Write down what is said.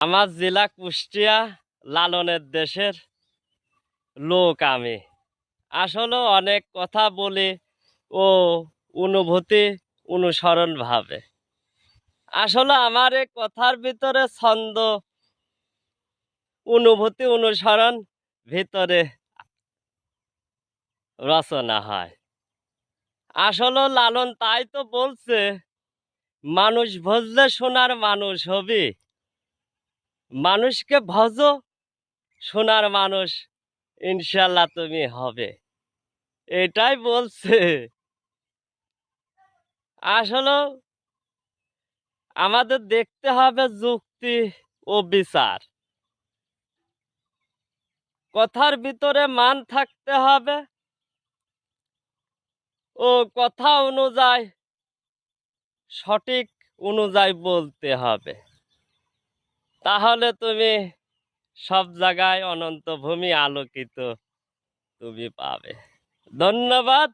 আমার জেলা কুষ্টিয়া লালনের দেশের লোক আমি। আসলে অনেক কথা বলি ও অনুভূতি অনুসরণ ভাবে। আসলে আমার এই কথার ভিতরে ছন্দ, অনুভূতি অনুসরণ ভিতরে রচনা হয়। আসলে লালন তাই তো বলছে, মানুষ ভজলে সোনার মানুষ হবি। মানুষকে ভজ, সোনার মানুষ ইনশাল্লাহ তুমি হবে। এটাই বলছে। আসলে আমাদের দেখতে হবে যুক্তি ও বিচার। কথার ভিতরে মান থাকতে হবে ও কথা অনুযায়ী সঠিক অনুযায়ী বলতে হবে। তাহলে তুমি সব জায়গায় অনন্ত ভূমি আলোকিত তুমি পাবে। ধন্যবাদ।